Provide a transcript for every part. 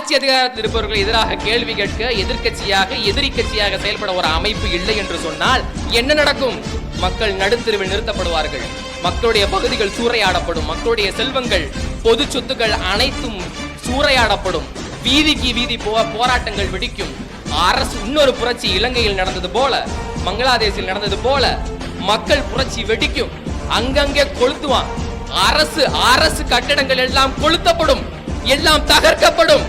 ஆட்சி அதிகாரத்தில் இருப்பவர்கள் எதிராக கேள்வி கேட்க எதிர்கட்சியாக எதிரி கட்சியாக செயல்பட ஒரு அமைப்பு இல்லை என்று சொன்னால் என்ன நடக்கும்? மக்கள் நடுத்தருவில் நிறுத்தப்படுவார்கள். மக்களுடைய பகுதிகள் சூறையாடப்படும். மக்களுடைய செல்வங்கள் பொது சொத்துக்கள் அனைத்தும் சூறையாடப்படும். வீதிக்கு வீதி போ போராட்டங்கள் வெடிக்கும். அரசு இன்னொரு புரட்சி இலங்கையில் நடந்தது போல பங்களாதேஷில் நடந்தது போல மக்கள் புரட்சி வெடிக்கும். அங்கங்கே கொளுத்துவான். அரசு அரசு கட்டடங்கள் எல்லாம் கொளுத்தப்படும். எல்லாம் தகர்க்கப்படும்.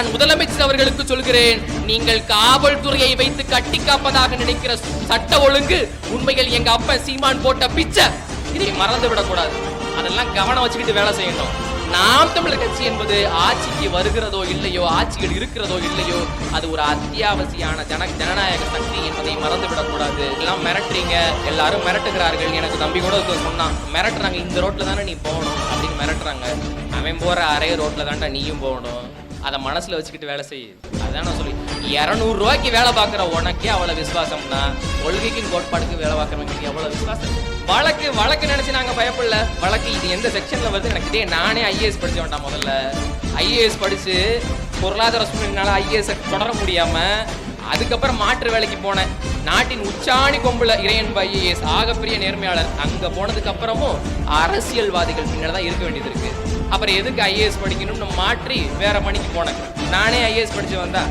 நான் முதலமைச்சர் அவர்களுக்கு சொல்கிறேன் நீங்கள் காவல்துறையை வைத்து கட்டி காப்பதாக நினைக்கிற சட்ட ஒழுங்கு உண்மையில் எங்க அப்பா சீமான் போட்ட பிச்சை. இதை மறந்து விடக்கூடாது அதெல்லாம் கவனம் வச்சுக்கிட்டு வேலை செய்யணும். நாம் தமிழர் கட்சி என்பது ஆட்சிக்கு வருகிறதோ இல்லையோ ஆட்சியில் இருக்கிறதோ இல்லையோ அது ஒரு அத்தியாவசியான ஜன ஜனநாயக சக்தி என்பதை மறந்து விடக்கூடாது எல்லாம் மிரட்டுறீங்க. எல்லாரும் மிரட்டுகிறார்கள். எனக்கு தம்பி கூட சொன்னான் மிரட்டுறாங்க இந்த ரோட்ல தானே நீ போகணும்? அப்படின்னு மிரட்டுறாங்க. அவன் போற அரே ரோட்ல தாண்டா நீயும் போகணும். அதை மனசில் வச்சுக்கிட்டு வேலை செய். அதான் நான் சொல்லி இரநூறுவாய்க்கு வேலை பார்க்குற உனக்கே அவ்வளோ விசுவாசம்னா கொள்கைக்கும் கோட்பாடுக்கு வேலை பார்க்குறவங்களுக்கு எவ்வளோ விசுவாசம்? வழக்கு வழக்கு நினச்சி நாங்கள் பயப்படல. வழக்கு இது எந்த செக்ஷனில் வருது எனக்கு இதே நானே ஐஏஎஸ் படிச்ச வேண்டாம் முதல்ல. ஐஏஎஸ் படித்து பொருளாதார சூழ்நிலைனால ஐஏஎஸ் தொடர முடியாமல் அதுக்கப்புறம் மாற்று வேலைக்கு போனேன். நாட்டின் உச்சாணி கொம்புல இறையன் ஐஏஎஸ் ஆகப்பெரிய நேர்மையாளர். அங்க போனதுக்கு அப்புறமும் அரசியல்வாதிகள் பின்னாடி தான் இருக்க வேண்டியது இருக்கு. அப்புறம் எதுக்கு ஐஏஎஸ் படிக்கணும்னு மாற்றி வேற பணிக்கு போனேன். நானே ஐஏஎஸ் படிச்சு வந்தா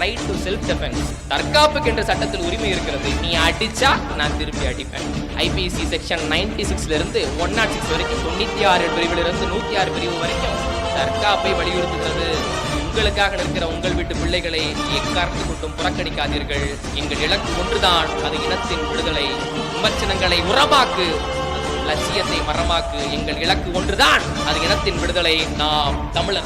ரைட் டு செல்ஃப் டிஃபென்ஸ் தற்காப்புக்கு என்ற சட்டத்தில் உரிமை இருக்கிறது. நீ அடிச்சா நான் திருப்பி அடிப்பேன். ஐபிசி செக்ஷன் நைன்டி சிக்ஸ்ல இருந்து ஒன் நாட் சிக்ஸ் வரைக்கும் தொண்ணூத்தி ஆறு பிரிவுல இருந்து நூத்தி ஆறு பிரிவு வரைக்கும் தற்காப்பை வலியுறுத்துகிறது. உங்களுக்காக நிற்கிற உங்கள் வீட்டு பிள்ளைகளை எக்காரணத்து கொண்டும் புறக்கணிக்காதீர்கள். எங்கள் இலக்கு ஒன்றுதான். அது இனத்தின் விடுதலை. விமர்சனங்களை உரமாக்கு. லட்சியத்தை மரமாக்கு. எங்கள் இலக்கு ஒன்றுதான். அது இனத்தின் விடுதலை. நாம் தமிழர்.